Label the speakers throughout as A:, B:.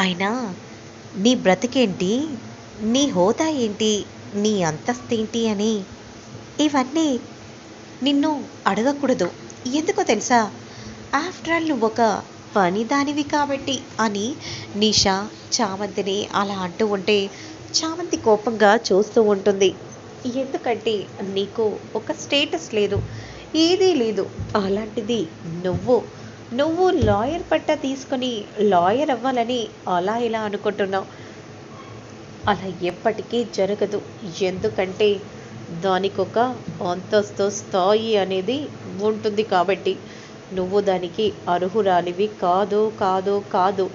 A: అయినా నీ బ్రతికేంటి? నీ హోదా ఏంటి? నీ అంతస్తేంటి అని ఇవన్నీ నిన్ను అడగకూడదు. ఎందుకో తెలుసా? ఆఫ్టర్ ఆల్ నువ్వు ఒక పనిదానివి కాబట్టి అని నిషా చామంతిని అలా అంటూ ఉంటే చామంతి కోపంగా చూస్తూ ఉంటుంది. ఎందుకంటే నీకు ఒక స్టేటస్ లేదు. ఏదీ లేదు. అలాంటిది నువ్వు నువ్వు లాయర్ పట్ట తీసుకొని లాయర్ అవ్వాలని అలా ఇలా అనుకుంటున్నావు. అలా ఎప్పటికీ జరగదు. ఎందుకంటే దానికొక అంతస్తు స్థాయి అనేది ఉంటుంది కాబట్టి నువ్వు దానికి అర్హురాలివి కాదు కాదు కాదు.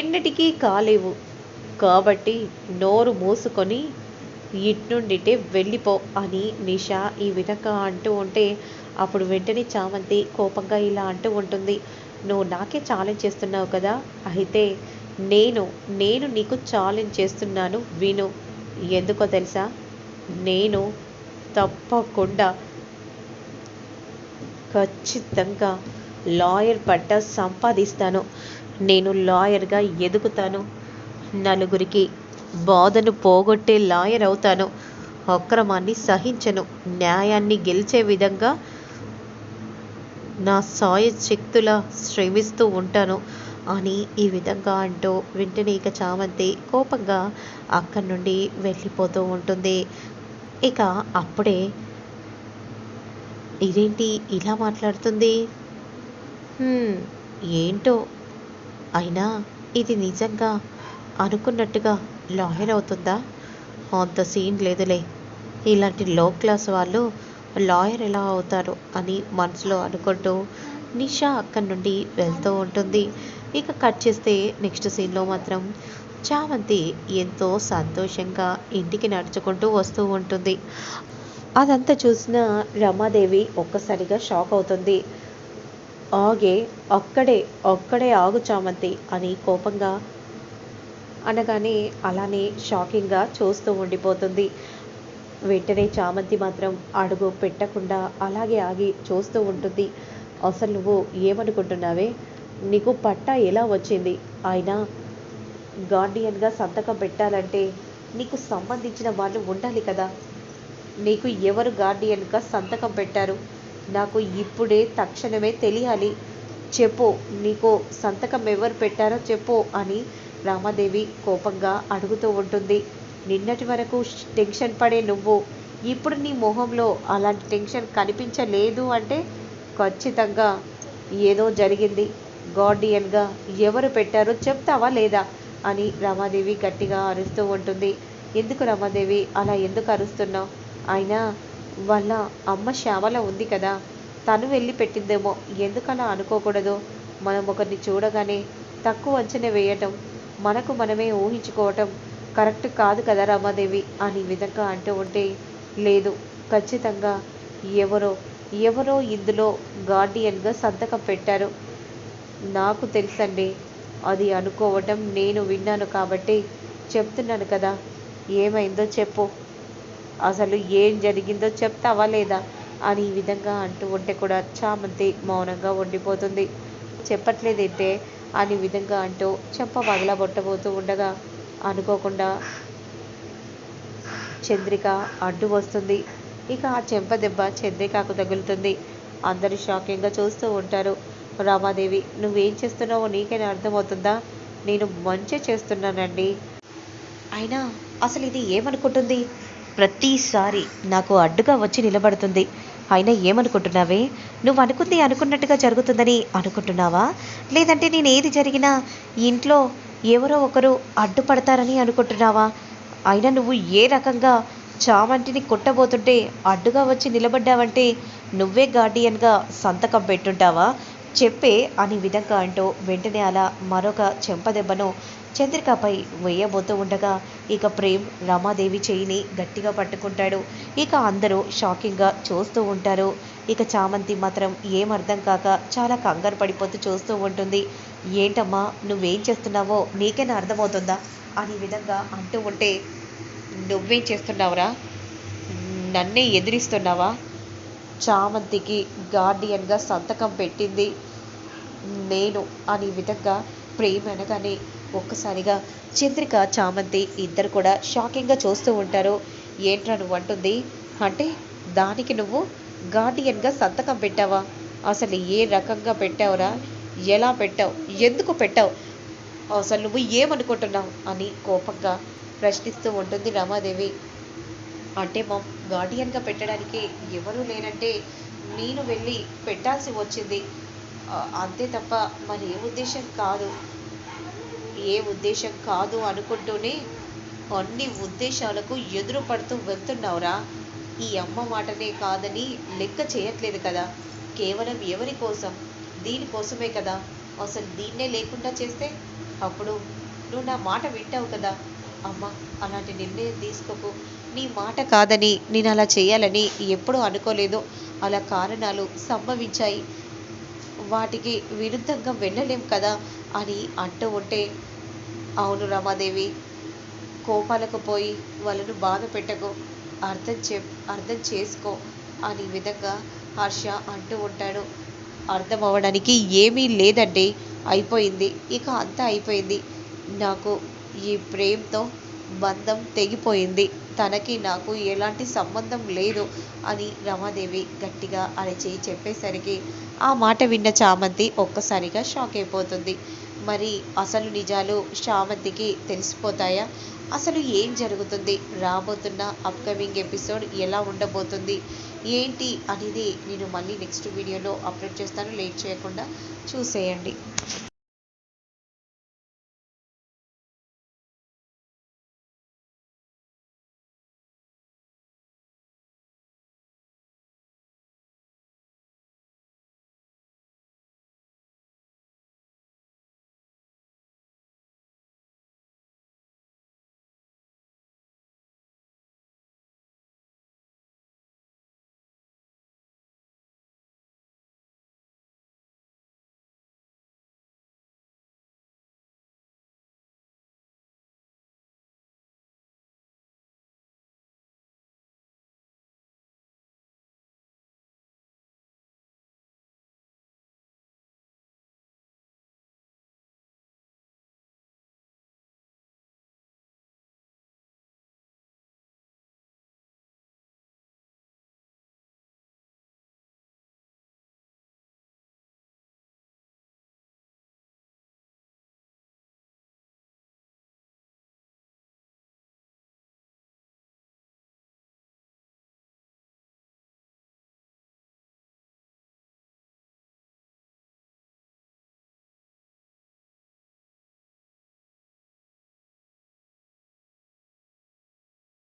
A: ఎన్నిటికీ కాలేవు. కాబట్టి నోరు మూసుకొని ఇట్నుండిటే వెళ్ళిపో అని నిషా ఈ విధంగా అంటూ ఉంటే అప్పుడు వెంటనే చామంతి కోపంగా ఇలా అంటూ ఉంటుంది. నువ్వు నాకే ఛాలెంజ్ చేస్తున్నావు కదా? అయితే నేను నేను నీకు ఛాలెంజ్ చేస్తున్నాను. విను. ఎందుకో తెలుసా? నేను తప్పకుండా ఖచ్చితంగా లాయర్ పట్ట సంపాదిస్తాను. నేను లాయర్గా ఎదుగుతాను. నలుగురికి బాధను పోగొట్టే లాయర్ అవుతాను. అక్రమాన్ని సహించను. న్యాయాన్ని గెలిచే విధంగా నా సాయ శక్తుల శ్రమిస్తూ ఉంటాను. అని ఈ విధంగా అంటూ వెంటనే ఇక చామంతి కోపంగా అక్కడి నుండి వెళ్ళిపోతూ ఉంటుంది. ఇక అప్పుడే ఇదేంటి ఇలా మాట్లాడుతుంది? ఏంటో? అయినా ఇది నిజంగా అనుకున్నట్టుగా లాయర్ అవుతుందా? అంత సీన్ లేదులే. ఇలాంటి లో క్లాస్ వాళ్ళు లాయర్ ఎలా అవుతారు అని మనసులో అనుకుంటూ నిషా అక్కడి నుండి వెళ్తూ ఉంటుంది. ఇక కట్ చేస్తే నెక్స్ట్ సీన్లో మాత్రం చామంతి ఎంతో సంతోషంగా ఇంటికి నడుచుకుంటూ వస్తూ ఉంటుంది. అదంతా చూసిన రమాదేవి ఒక్కసారిగా షాక్ అవుతుంది. ఆగే అక్కడే అక్కడే ఆగు చామంతి అని కోపంగా అనగానే అలానే షాకింగ్గా చూస్తూ ఉండిపోతుంది. వెంటనే చామంతి మాత్రం అడుగు పెట్టకుండా అలాగే ఆగి చూస్తూ ఉంటుంది. అసలు నువ్వు ఏమనుకుంటున్నావే? నీకు పట్టా ఎలా వచ్చింది? అయినా గార్డియన్గా సంతకం పెట్టాలంటే నీకు సంబంధించిన వాళ్ళు ఉండాలి కదా. నీకు ఎవరు గార్డియన్గా సంతకం పెట్టారు? నాకు ఇప్పుడే తక్షణమే తెలియాలి. చెప్పు నీకు సంతకం ఎవరు పెట్టారో చెప్పు అని రామాదేవి కోపంగా అడుగుతూ ఉంటుంది. నిన్నటి వరకు టెన్షన్ పడే నువ్వు. ఇప్పుడు నీ మొహంలో అలాంటి టెన్షన్ కనిపించలేదు అంటే ఖచ్చితంగా ఏదో జరిగింది. గార్డియన్గా ఎవరు పెట్టారో చెప్తావా లేదా? అని రమాదేవి గట్టిగా అరుస్తూ ఉంటుంది. ఎందుకు రమాదేవి అలా ఎందుకు అరుస్తున్నావు? అయినా వాళ్ళ అమ్మ శ్యామల ఉంది కదా. తను వెళ్ళి పెట్టిందేమో. ఎందుకలా అనుకోకూడదు? మనం ఒకరిని చూడగానే తక్కువ అంచనా వేయటం మనకు మనమే ఊహించుకోవటం కరెక్ట్ కాదు కదా రమాదేవి? అని విధంగా అంటూ ఉంటే లేదు ఖచ్చితంగా ఎవరో ఎవరో ఇందులో గార్డియన్గా సంతకం పెట్టారు. నాకు తెలుసండి అది అనుకోవటం నేను విన్నాను కాబట్టి చెప్తున్నాను కదా. ఏమైందో చెప్పు. అసలు ఏం జరిగిందో చెప్తావా లేదా? అని ఈ విధంగా అంటూ ఉంటే కూడా చామంతి మౌనంగా ఉండిపోతుంది. చెప్పట్లేదంటే అని విధంగా అంటూ చెంప పగలబొట్టబోతూ ఉండగా అనుకోకుండా చంద్రిక అడ్డు వస్తుంది. ఇక ఆ చెంప దెబ్బ చంద్రికకు తగులుతుంది. అందరూ షాకింగ్గా చూస్తూ ఉంటారు. రామాదేవి నువ్వేం చేస్తున్నావో నీకైనా అర్థమవుతుందా? నేను మంచి చేస్తున్నానండి. అయినా అసలు ఇది ఏమనుకుంటుంది? ప్రతిసారి నాకు అడ్డుగా వచ్చి నిలబడుతుంది. అయినా ఏమనుకుంటున్నావే? నువ్వు అనుకుంది అనుకున్నట్టుగా జరుగుతుందని అనుకుంటున్నావా? లేదంటే నేను ఏది జరిగినా ఇంట్లో ఎవరో ఒకరు అడ్డుపడతారని అనుకుంటున్నావా? అయినా నువ్వు ఏ రకంగా చామంటిని కొట్టబోతుంటే అడ్డుగా వచ్చి నిలబడ్డావంటే నువ్వే గార్డియన్గా సంతకం పెట్టుంటావా? చెప్పే అని విధంగా అంటూ వెంటనే అలా మరొక చెంపదెబ్బను చంద్రికపై వేయబోతూ ఉండగా ఇక ప్రేమ్ రమాదేవి చేయిని గట్టిగా పట్టుకుంటాడు. ఇక అందరూ షాకింగ్గా చూస్తూ ఉంటారు. ఇక చామంతి మాత్రం ఏం కాక చాలా కంగారు పడిపోతూ చూస్తూ ఉంటుంది. ఏంటమ్మా నువ్వేం చేస్తున్నావో? నీకైనా అర్థమవుతుందా? అని విధంగా అంటూ ఉంటే నువ్వేం చేస్తున్నావురా? నన్నే ఎదిరిస్తున్నావా? చామంతికి గార్డియన్గా సంతకం పెట్టింది. నేను అనే విధంగా ప్రేమ అనగానే ఒక్కసారిగా చంద్రిక చామంతి ఇద్దరు కూడా షాకింగ్గా చూస్తూ ఉంటారు. ఏంట్రా నువ్వు అంటుంది. అంటే దానికి నువ్వు గార్డియన్గా సంతకం పెట్టావా? అసలు ఏ రకంగా పెట్టావురా? ఎలా పెట్టావు? ఎందుకు పెట్టావు? అసలు నువ్వు ఏమనుకుంటున్నావు? అని కోపంగా ప్రశ్నిస్తూ ఉంటుంది రమాదేవి. అంటే మా గార్డియన్గా పెట్టడానికి ఎవరూ లేనంటే నేను వెళ్ళి పెట్టాల్సి వచ్చింది. అంతే తప్ప మరి ఏ ఉద్దేశం కాదు. ఏ ఉద్దేశం కాదు అనుకుంటూనే అన్ని ఉద్దేశాలకు ఎదురు పడుతూ వెళ్తున్నావురా. ఈ అమ్మ మాటనే కాదని లెక్క చేయట్లేదు కదా. కేవలం ఎవరి కోసం? దీనికోసమే కదా. అసలు దీన్నే లేకుండా చేస్తే? అప్పుడు నువ్వు నా మాట వింటావు కదా. అమ్మ అలాంటి నిర్ణయం తీసుకోకు. నీ మాట కాదని నేను అలా చేయాలని ఎప్పుడూ అనుకోలేదు. అలా కారణాలు సంభవించాయి. వాటికి విరుద్ధంగా వెళ్ళలేం కదా అని అంటూ ఉంటే అవును రమాదేవి కోపాలకు పోయి వాళ్ళను బాధ పెట్టకు అర్థం చే అర్థం చేసుకో అని విధంగా హర్ష అంటూ ఉంటాడు. అర్థం అవ్వడానికి ఏమీ లేదండి. అయిపోయింది. ఇక అంతా అయిపోయింది. నాకు ఈ ప్రేమతో బంధం తెగిపోయింది. తనకి నాకు ఎలాంటి సంబంధం లేదు అని రమాదేవి గట్టిగా అరిచి చెప్పేసరికి ఆ మాట విన్న చామంతి ఒక్కసారిగా షాక్ అయిపోతుంది. మరి అసలు నిజాలు చామంతికి తెలిసిపోతాయా? అసలు ఏం జరుగుతుంది? రాబోతున్న అప్కమింగ్ ఎపిసోడ్ ఎలా ఉండబోతుంది? ఏంటి అనేది నేను మళ్ళీ నెక్స్ట్ వీడియోలో అప్లోడ్ చేస్తాను. లేట్ చేయకుండా చూసేయండి.